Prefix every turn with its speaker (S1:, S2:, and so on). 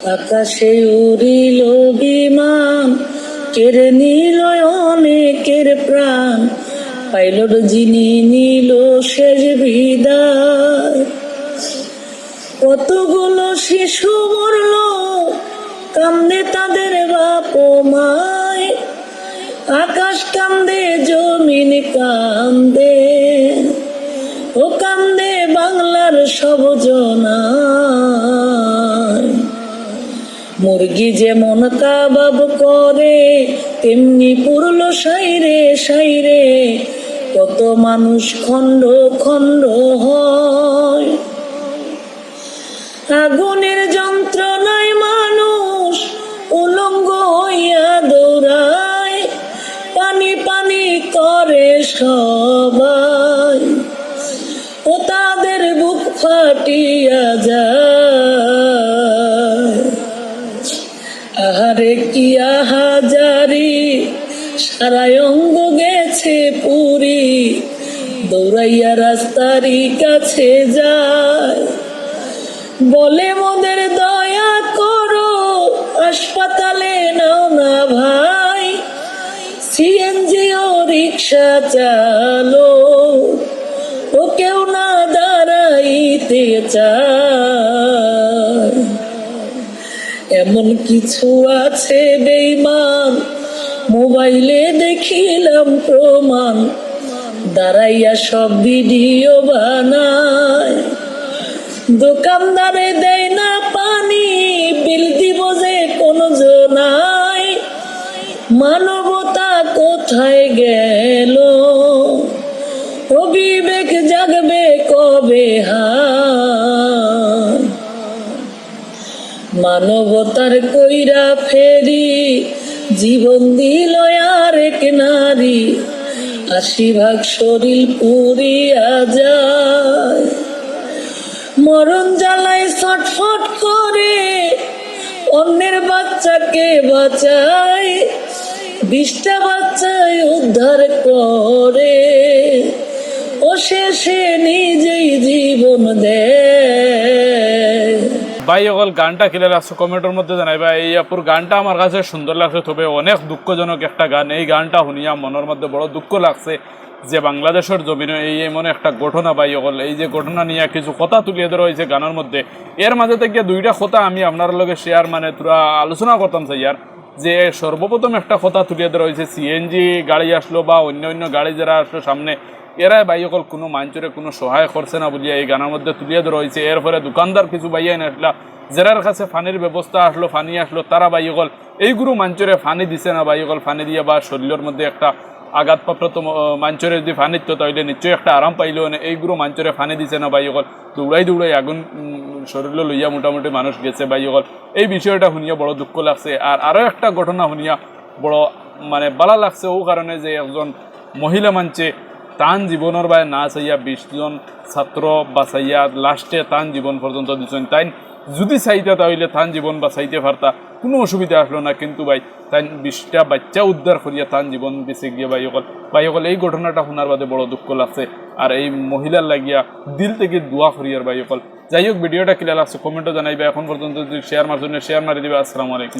S1: আকাশে উড়িল বিমান কেড়ে নিল অনেকের প্রাণ। পাইলট যিনি নিল শেষ বিদায়। কতগুলো শিশু মরল, কান্দে তাদের বাপ মায়। আকাশ কান্দে, জমিন কান্দে, ও কান্দে বাংলার সব জনায় মুরগি যেমন কাবাব করে, তেমনি পুরলো সাইরে সাইরে কত মানুষ খণ্ড খণ্ড হয়। আগুনের যন্ত্রণায় মানুষ উলঙ্গ হইয়া দৌড়ায়, পানি পানি করে সবাই। ও তাদের বুক ফাটিয়া যায়। সারাই অঙ্গ গেছে পুরি। দৌড়াইয়া রাস্তারই কাছে যায়। বলে, মোদের দয়া করো, হাসপাতালে নাও না ভাই। সিএনজি ও রিক্সা চালো। ও কেউ না দাঁড়াইতে চায়। এমন কিছু আছে বেইমান মোবাইলে দেখিলাম প্রমাণ। দাঁড়াইয়া সব ভিডিও বানায়। দোকানদারে দেয় না পানি, বিল দিব যে কোনো জনাই। মানবতা কোথায় গেল? অবিবেক জাগবে কবে হায়? মানবতার কইরা ফেরি, জীবন দিল আর এক নারী, আশি ভাগ শরীর পুরিয়া যায়। মরণ জ্বালায় ছটফট করে, অন্যের বাচ্চাকে বাঁচায়, বিশটা বাচ্চায় উদ্ধার করে। ও শেষে নিজেই জীবন দেয়।
S2: ভাই, অকল গানটা কিলে লাগছে কমেন্টের মধ্যে জানাই জানাইবা এই আপুর গানটা আমার কাছে সুন্দর লাগছে, তবে অনেক দুঃখজনক একটা গান। এই গানটা শুনিয়া মনের মধ্যে বড় দুঃখ লাগছে যে বাংলাদেশের জমিনে এই এমন একটা ঘটনা, ভাই, অকল এই যে ঘটনা নিয়ে কিছু কথা তুলিয়ে ধরা হয়েছে গানের মধ্যে। এর মাঝে থেকে দুইটা কথা আমি আপনার লগে শেয়ার মানে তোরা আলোচনা করতাম চাই আর যে সর্বপ্রথম একটা কথা তুলিয়ে ধরা হয়েছে সিএনজি গাড়ি আসলো বা অন্য অন্য গাড়ি যারা আসলো সামনে এরাই বাইকল কোনো মাঞ্চরে কোনো সহায় করছে না বলিয়া এই গানের মধ্যে তুলিয়ে ধরা হয়েছে। এর ফলে দোকানদার কিছু বাইয়াই আসলা, জেরার কাছে ফানির ব্যবস্থা আসলো, ফানি আসলো, তারা বাইকল এইগুলো মাঞ্চরে ফানি দিছে না বাইকল ফানি দিয়ে বা শরীরের মধ্যে একটা আঘাতপ্রাপ্ত মাঞ্চরে যদি ফানি তো তাইলে নিশ্চয়ই একটা আরাম পাইলো না এইগুলো মাঞ্চরে ফানি দিছে না বাইকল দৌড়াই দৌড়াই আগুন শরীরে লইয়া মোটামুটি মানুষ গেছে বাইকল এই বিষয়টা শুনিয়া বড় দুঃখ লাগছে। আর আরও একটা ঘটনা শুনিয়া বড় মানে বালা লাগছে ও কারণে যে একজন মহিলা মানছে তান জীবনের বাই না চাইয়া বিশজন ছাত্র বাঁচাইয়া লাস্টে তান জীবন পর্যন্ত দিচ্ছেন তাই যদি চাইতা তাহলে তান জীবন বাঁচাইতে পারতা কোনো অসুবিধা আসলো না। কিন্তু ভাই তাই বিশটা বাচ্চা উদ্ধার করিয়া তান জীবন বেঁচে গিয়ে ভাই অকল ভাই অকল এই ঘটনাটা শোনার বাদে বড় দুঃখ লাগছে আর এই মহিলার লাগিয়া দিল থেকে দোয়া করিয়ার ভাই অকল যাই হোক ভিডিওটা কিলা লাগছে কমেন্টও জানাইবে। এখন পর্যন্ত যদি শেয়ার মার জন্য শেয়ার মারি দিবে। আসসালামু আলাইকুম।